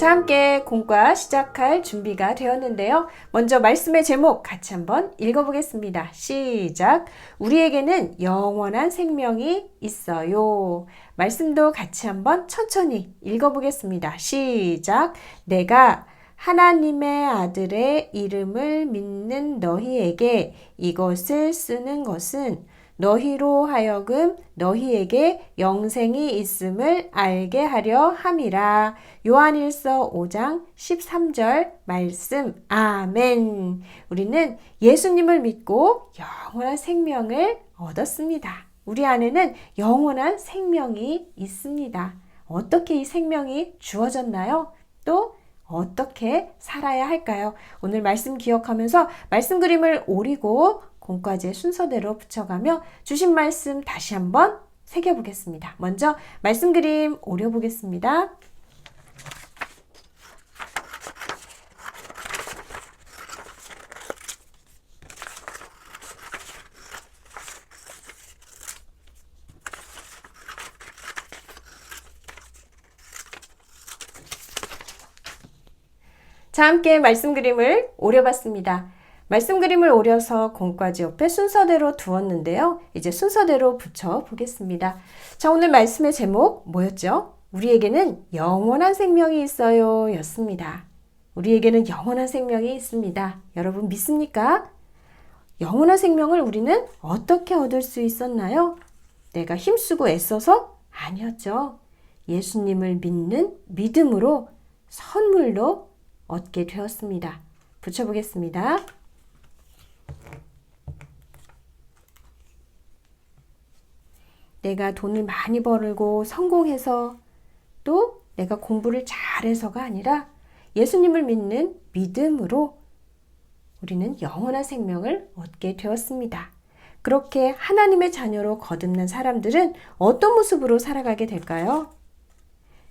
자, 함께 공과 시작할 준비가 되었는데요. 먼저 말씀의 제목 같이 한번 읽어보겠습니다. 시작. 우리에게는 영원한 생명이 있어요. 말씀도 같이 한번 천천히 읽어보겠습니다. 시작. 내가 하나님의 아들의 이름을 믿는 너희에게 이것을 쓰는 것은 너희로 하여금 너희에게 영생이 있음을 알게 하려 함이라. 요한일서 5장 13절 말씀. 아멘. 우리는 예수님을 믿고 영원한 생명을 얻었습니다. 우리 안에는 영원한 생명이 있습니다. 어떻게 이 생명이 주어졌나요? 또 어떻게 살아야 할까요? 오늘 말씀 기억하면서 말씀 그림을 오리고 공과제 순서대로 붙여가며 주신 말씀 다시 한번 새겨보겠습니다. 먼저 말씀 그림 오려보겠습니다. 자, 함께 말씀 그림을 오려봤습니다. 말씀 그림을 오려서 공과지 옆에 순서대로 두었는데요. 이제 순서대로 붙여 보겠습니다. 자, 오늘 말씀의 제목 뭐였죠? 우리에게는 영원한 생명이 있어요. 였습니다. 우리에게는 영원한 생명이 있습니다. 여러분 믿습니까? 영원한 생명을 우리는 어떻게 얻을 수 있었나요? 내가 힘쓰고 애써서? 아니었죠. 예수님을 믿는 믿음으로 선물로 얻게 되었습니다. 붙여보겠습니다. 내가 돈을 많이 벌고 성공해서 또 내가 공부를 잘해서가 아니라 예수님을 믿는 믿음으로 우리는 영원한 생명을 얻게 되었습니다. 그렇게 하나님의 자녀로 거듭난 사람들은 어떤 모습으로 살아가게 될까요?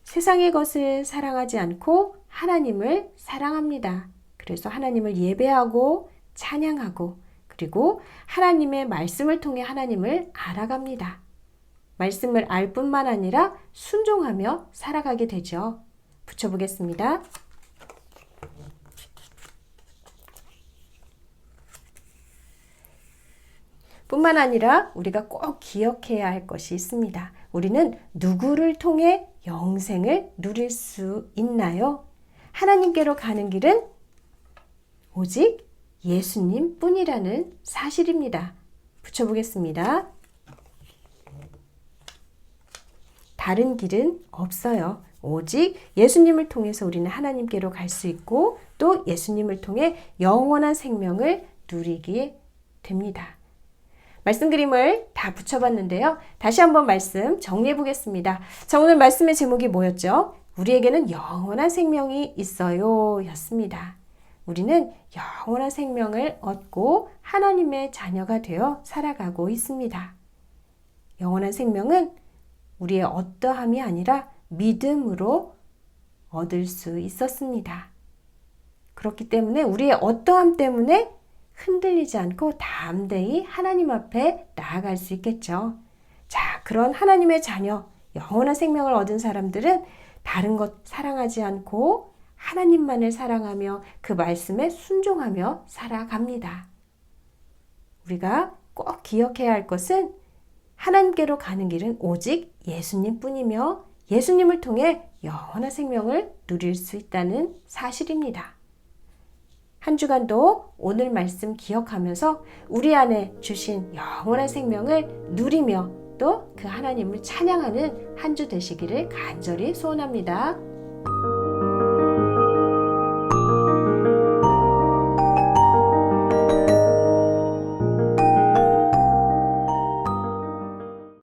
세상의 것을 사랑하지 않고 하나님을 사랑합니다. 그래서 하나님을 예배하고 찬양하고 그리고 하나님의 말씀을 통해 하나님을 알아갑니다. 말씀을 알 뿐만 아니라 순종하며 살아가게 되죠. 붙여보겠습니다. 뿐만 아니라 우리가 꼭 기억해야 할 것이 있습니다. 우리는 누구를 통해 영생을 누릴 수 있나요? 하나님께로 가는 길은 오직 예수님 뿐이라는 사실입니다. 붙여보겠습니다. 다른 길은 없어요. 오직 예수님을 통해서 우리는 하나님께로 갈 수 있고 또 예수님을 통해 영원한 생명을 누리게 됩니다. 말씀 그림을 다 붙여봤는데요. 다시 한번 말씀 정리해 보겠습니다. 자, 오늘 말씀의 제목이 뭐였죠? 우리에게는 영원한 생명이 있어요. 였습니다. 우리는 영원한 생명을 얻고 하나님의 자녀가 되어 살아가고 있습니다. 영원한 생명은 우리의 어떠함이 아니라 믿음으로 얻을 수 있었습니다. 그렇기 때문에 우리의 어떠함 때문에 흔들리지 않고 담대히 하나님 앞에 나아갈 수 있겠죠. 자, 그런 하나님의 자녀, 영원한 생명을 얻은 사람들은 다른 것 사랑하지 않고 하나님만을 사랑하며 그 말씀에 순종하며 살아갑니다. 우리가 꼭 기억해야 할 것은 하나님께로 가는 길은 오직 예수님 뿐이며 예수님을 통해 영원한 생명을 누릴 수 있다는 사실입니다. 한 주간도 오늘 말씀 기억하면서 우리 안에 주신 영원한 생명을 누리며 또 그 하나님을 찬양하는 한 주 되시기를 간절히 소원합니다.